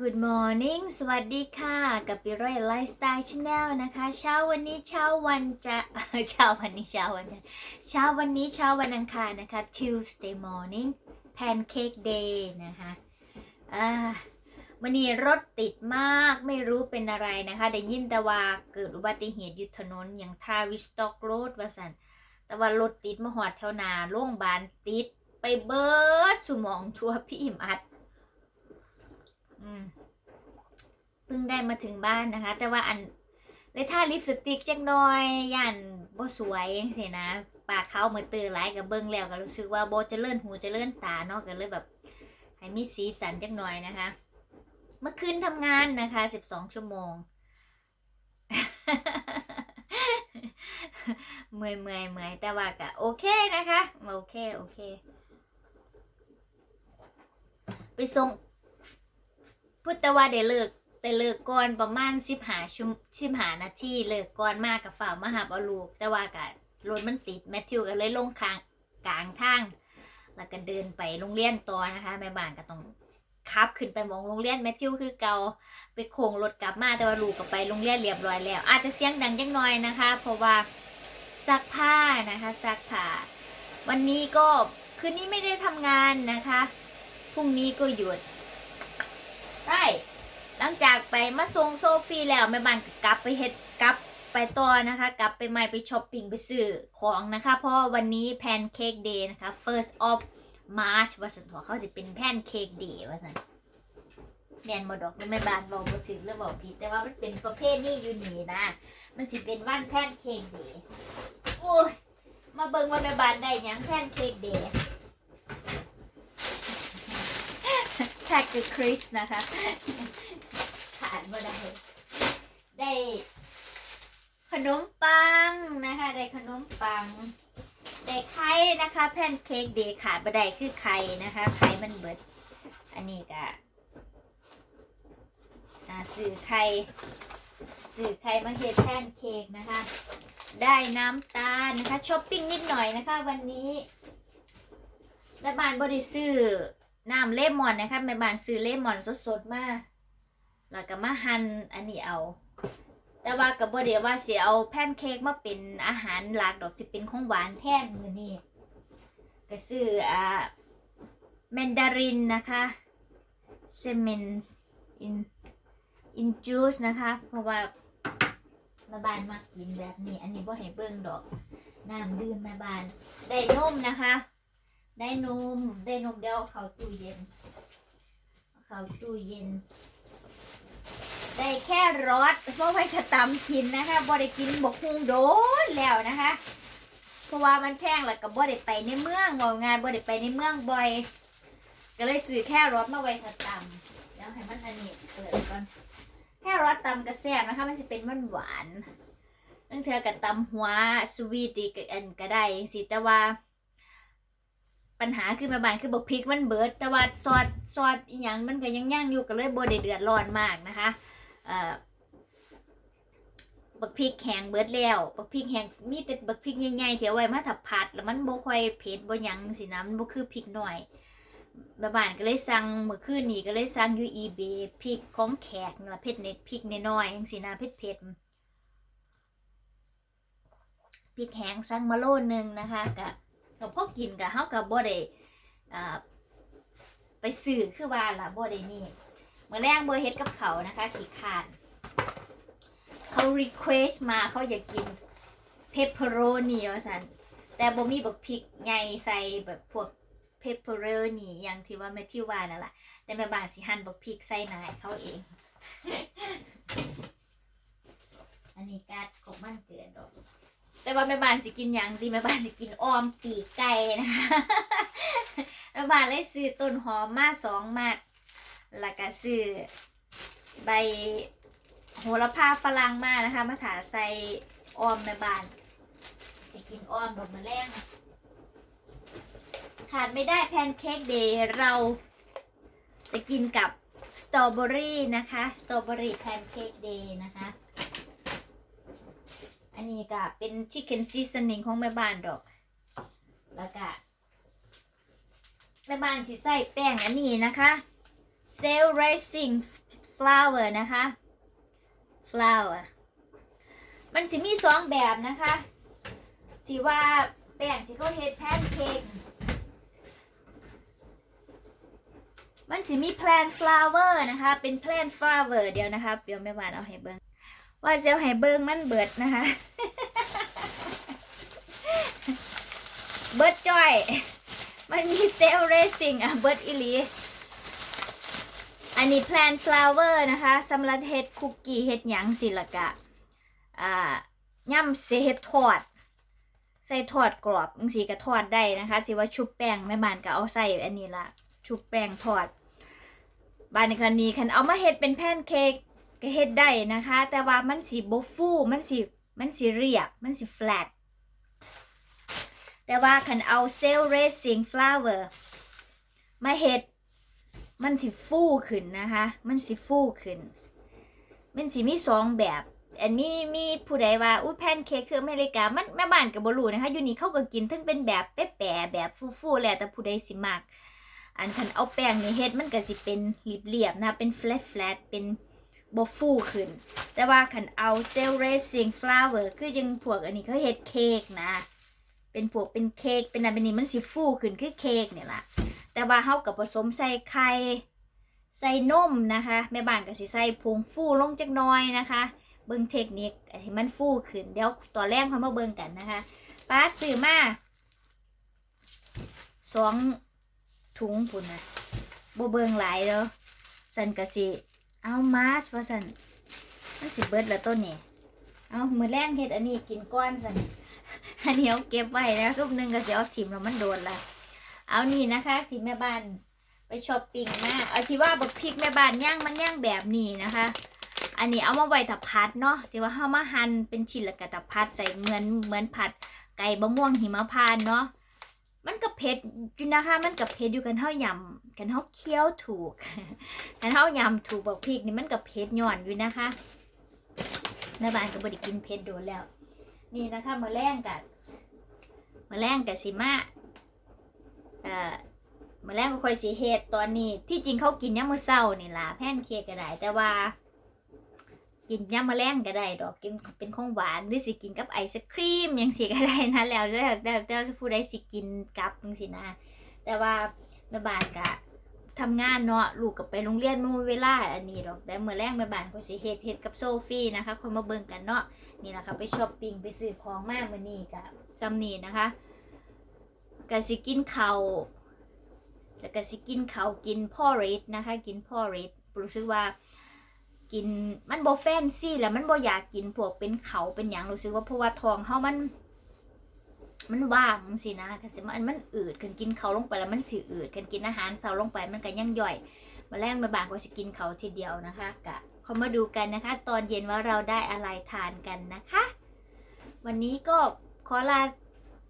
Good morning สวัสดีค่ะ กับปิร้อยไลฟ์สไตล์ชาแนลนะคะ เช้าวันนี้เช้าวันจะเช้าวันนี้เช้าวันเช้าวันนี้เช้าวันอังคารนะคะ Tuesday morning pancake day นะคะอ่าวันนี้รถติดมากไม่รู้เป็นอะไรนะคะ ได้ยินแต่ว่าเกิดอุบัติเหตุยู่ถนนอย่างทาวิสต็อกโรดว่าสันแต่ว่ารถติดมาหอดแถวนาโรงบาลติดไปเบิร์ดสุมองทั่วพี่อิมอัด อืมเพิ่งได้มาถึงบ้านนะคะ แต่ว่าอันเลยท่าลิปสติกจักหน่อยย่านบ่สวยสินะปากเขาเหมือนตื่นหลายกับเบิ้งแล้วก็รู้สึกว่าบ่เจะเลื่อนหูเจะเลื่อนตาเนาะก็เลยแบบให้มีสีสันจักหน่อยนะคะ เมื่อคืนทำงานนะคะ12ชั่วโมง เมื่อยเมื่อยเมื่อยแต่ว่าก็โอเคนะคะ โอเค โอเค ไปส่ง พุทธว่าได้เลิกแต่เลิกก่อนประมาณสิบหาชั่วสิบหานาทีเลิกก่อนมากกับฝ่าวมาหาบอาลูก แต่ว่ากับรถมันติดแมทธิวก็เลยลงคางกลางทาง แล้วก็เดินไปโรงเรียนต่อนะคะแม่บ้านก็ต้องขับขึ้นไปมองโรงเรียนแมทธิวคือเกาไปโค้งรถกลับมาแต่ว่าลูกก็ไปโรงเรียนเรียบร้อยแล้ว อาจจะเสียงดังจังน่อยนะคะ เพราะว่าซักผ้านะคะซักผ้าวันนี้ก็คืนนี้ไม่ได้ทำงานนะคะพรุ่งนี้ก็หยุด ได้หลังจากไปมาส่งโซฟีแล้วแม่บ้านก็กลับไปเฮ็ดกลับไปต่อนะคะ กลับไปใหม่ไปช้อปปิ้งไปซื้อของนะคะ เพราะวันนี้แพนเค้กเดย์นะคะ first of March ว่าสันถอเขาจะเป็นแพนเค้กเดย์ว่าสันแมนบดอกแม่บ้านบอกบ่ถึงหรือบอกผิดแต่ว่ามันเป็นประเภทนี้อยู่นี่นะ มันสิเป็นวันแพนเค้กเดย์โอ้ยมาเบิ่งว่าแม่บ้านได้ยังแพนเค้กเดย์ แท็กคือคริสนะคะขาดบ่ได้ได้ ขนมปังนะคะ ได้ขนมปัง ได้ไข่นะคะแพนเค้กเดย์ขาดบ่ได้คือไข่นะคะไข่มันเบิด อันนี้ก็อ่าสื่อไข่สื่อไข่มาเฮ็ดแพนเค้กนะคะ ได้น้ำตาลนะคะช้อปปิ้งนิดหน่อยนะคะ วันนี้แม่บ้านบริซื้อ น้ำเลมอนนะคะแม่บ้านซื้อเลมอนสดๆมาแล้วก็มาหั่นอันนี้เอา แต่ว่ากับบ่เดียวว่าสิเอาแพนเค้กมาเป็นอาหารหลักดอกสิเป็นของหวานแทนมื้อนี้ก็ซื้ออ่าแมนดารินนะคะเซมินอินอินจูสนะคะ เพราะว่าแม่บ้านมักกินแบบนี้ อันนี้บ่ให้เบิ่งดอกน้ำดื่มแม่บ้านได้นมนะคะ ได้นม ได้นมเดี๋ยวเขาตู้เย็น เขาตู้เย็น ได้แค่รสเพราะไว้จะตำกินนะคะบ่ได้กินบกฮุงโดนแล้วนะคะ เพราะว่ามันแพงแล้วก็บ่ได้ไปในเมืองงองานบ่ได้ไปในเมืองบ่อย ก็เลยซื้อแค่รสมาไว้ถ้าตำแล้วให้มันอันนี้เปิดก่อนแค่รสตำกระแซบนะคะ มันจะเป็นหวานหวานนั่นเธอกับตำหัวสวีตีกันก็ได้สิแต่ว่า ปัญหาคือแม่บ้านคือบอกพริกมันเบิด แต่ว่าซอสซอสอีหยังมันก็ยังย่างอยู่ก็เลยบ่ได้เดือดร้อนมากนะคะเอ่อบักพริกแห้งเบิดแล้วบักพริกแห้งมีแต่บักพริกใหญ่ๆที่เอาไว้มาถับผัด แล้วมันบ่ค่อยเผ็ดบ่หยังสินะมันบ่คือพริกหน่อยแม่บ้านก็เลยสั่งเมื่อคืนนี้ก็เลยสั่งอยู่ eBay พริกของแขกเนาะเผ็ดเน็ตพริกน้อยๆจังซี่นะเผ็ดๆพริกแห้งสั่งมาโลนึงนะคะก็ ก็พอกินกับเฮากับบ่ได้อ่าไปซื้อคือว่าล่ะบ่ได้นี่เมื่อแรงบ่เฮ็ดกับเขานะคะขี้คร้านเขารีเควสมาเขาอยากกินเพปเปอโรนีว่าซั่นแต่บ่มีบักพริกใหญ่ใส่แบบพวกเพปเปอโรนีอย่างที่ว่าแม่ที่วานั่นแหละแต่แม่บ้านสิหั่นบักพริกใส่นายเขาเอง อันนี้การของมันเกิดดอก แต่ว่าแม่บ้านสิกินหยังดีแม่บ้านสิกินออมปีกไก่นะคะแม่บ้านเลยซื้อต้นหอมมาสองมัดแล้วก็ซื้อใบโหระพาฝรั่งมานะคะมาถาใส่ออมแม่บ้านสิกินออมดอกมะแรงขาดไม่ได้แพนเค้กเดย์เราจะกินกับสตรอเบอรี่นะคะสตรอเบอรี่แพนเค้กเดย์นะคะ นนี้ก็เป็น chicken seasoning ของแม่บ้านดอก แล้วก็แม่บ้านสิใส่แป้งอันนี้นะคะ cell racing flour นะคะ flour มันจะมีสองแบบนะคะที่ว่าแป้งที่เขาเฮ็ดแพนเค้กมันสิมี plan flour นะคะ เป็น plan flour เดียวนะคะ เดี๋ยวแม่บ้านเอาให้เบิ่ง ว่าจะเอาให้เบิ่งมันเบิดนะคะ เบิดจ้อย มันมีเซลล์เรซิ่งอะเบิดอีหลีอันนี้ plant flower นะคะสำหรับเฮ็ดคุกกี้เฮ็ดหยังสิละกะ อ่าย่ำเสเฮ็ดทอด ใส่ทอดกรอบจังสีก็ทอดได้นะคะสิว่าชุบแป้งแม่บ้านก็เอาใส่อันนี้ละชุบแป้งทอด บานในคันนี้คันเอามาเฮ็ดเป็นแพนเค้ก ก็เฮ็ดได้นะคะ แต่ว่ามันสิบ่ฟูมันสิมันสิเรียบ มันสิ flat แต่ว่าคันเอาเซลล์เรซิ่งฟลาเวอร์มาเฮ็ดมันสิฟูขึ้นนะคะ มันสิฟูขึ้น มันสิมีสองแบบ อันนี้มีผู้ใดว่าอุ้ยแพนเค้กคืออเมริกา มันแม่บ้านกับบรูนะคะ อยู่นี่เขาก็กินทั้งเป็นแบบแปะๆแบบฟูๆแหละแต่ผู้ใดสิมักอันคันเอาแป้งนี่เฮ็ดมันก็สิเป็นเรียบๆนะ เป็น flat flat เป็น บ่ฟูขึ้น แต่ว่าคันเอาเซลเรซิ่งฟลาเวอร์คือยังพวกอันนี้เขาเฮ็ดเค้กนะ เป็นพวกเป็นเค้กเป็นอะไรเป็นนี้มันสิฟูขึ้นคือเค้กเนี่ยล่ะ แต่ว่าเฮากับผสมใส่ไข่ใส่นมนะคะแม่บ้านก็สิใส่ผงฟูลงจักน้อยนะคะ เบิ่งเทคนิคให้มันฟูขึ้นเดี๋ยวตอนแรกเขามาเบิ่งกันนะคะป้าซื้อมาสองถุงพุ่นนะบ่เบิ่งหลายแล้วสันก็สิ เอามาสว่าสันมันสิเบิดแล้วต้นนี่เอามือแรงเฮ็ดอันนี้กินก้อนสันอันนี้เอาเก็บไว้นะซุปหนึ่งก็จะเอาถิ่มแล้วมันโดนละเอานี่นะคะที่แม่บ้านไปช้อปปิ้งมาเอาที่ว่าบักพริกแม่บ้านย่างมันย่างแบบนี้นะคะ อันนี้เอามาไว้ถับพัดเนาะที่ว่าเฮามาหั่นเป็นชิ้นแล้วก็ถับพัดใส่เหมือนเหมือนผัดไก่บะม่วงหิมะพานเนาะ มันก็เผ็ดอยู่นะคะมันก็เผ็ดอยู่กันเฮายำกันเฮาเคี้ยวถูกกันเฮายำถูกบักพริกนี่มันก็เผ็ดย่อนอยู่นะคะแม่บ้านก็บ่ได้กินเผ็ดโดนแล้ว นี่นะคะมาแรงกันมาแรงกับสิมาเอ่อมาแรงก็ค่อยสีเฮ็ดตอนนี้ที่จริงเขากินยามมื้อเช้านี่ล่ะแพนเค้กก็ได้แต่ว่า กินยามมื้อแรงก็ได้ดอกกินเป็นของหวานหรือสิกินกับไอศครีมยังสิก็ได้นะแล้วแล้วแล้วแต่ว่าผู้ใดสิกินกับจังซี่นะ แต่ว่าแม่บ้านก็ทำงานเนาะลูกก็ไปโรงเรียนมื้อเวลาอันนี้ดอกแต่มื้อแรงแม่บ้านก็สิเฮ็ดเฮ็ดกับโซฟี่นะคะคนมาเบิ่งกันเนาะนี่นะคะไปช้อปปิ้งไปซื้อของมากมันนี่กับซัมนี่นะคะกสิกินเขาวแล้วก็สิกินเขาวกินพ่อริดนะคะ กินพ่อริดรู้สึกว่า กินมันโบแฟนซี่แล้วมันโบอยากกินพวกเป็นเขาเป็นอย่างรู้สึกว่าเพราะว่าทองเขามัน มันว่างสินะก็สิมันมันอืดกันกินเขาลงไปแล้วมันสิอืดกันกินอาหารเสาลงไปมันก็ยังย่อยมาแรงมาบางก็สิกินเขาทีเดียวนะคะกะเขามาดูกันนะคะ ตอนเย็นว่าเราได้อะไรทานกันนะคะ วันนี้ก็ขอลา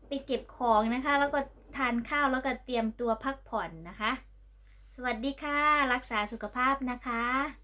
ไปเก็บของนะคะ แล้วก็ทานข้าวแล้วก็เตรียมตัวพักผ่อนนะคะ สวัสดีค่ะ รักษาสุขภาพนะคะ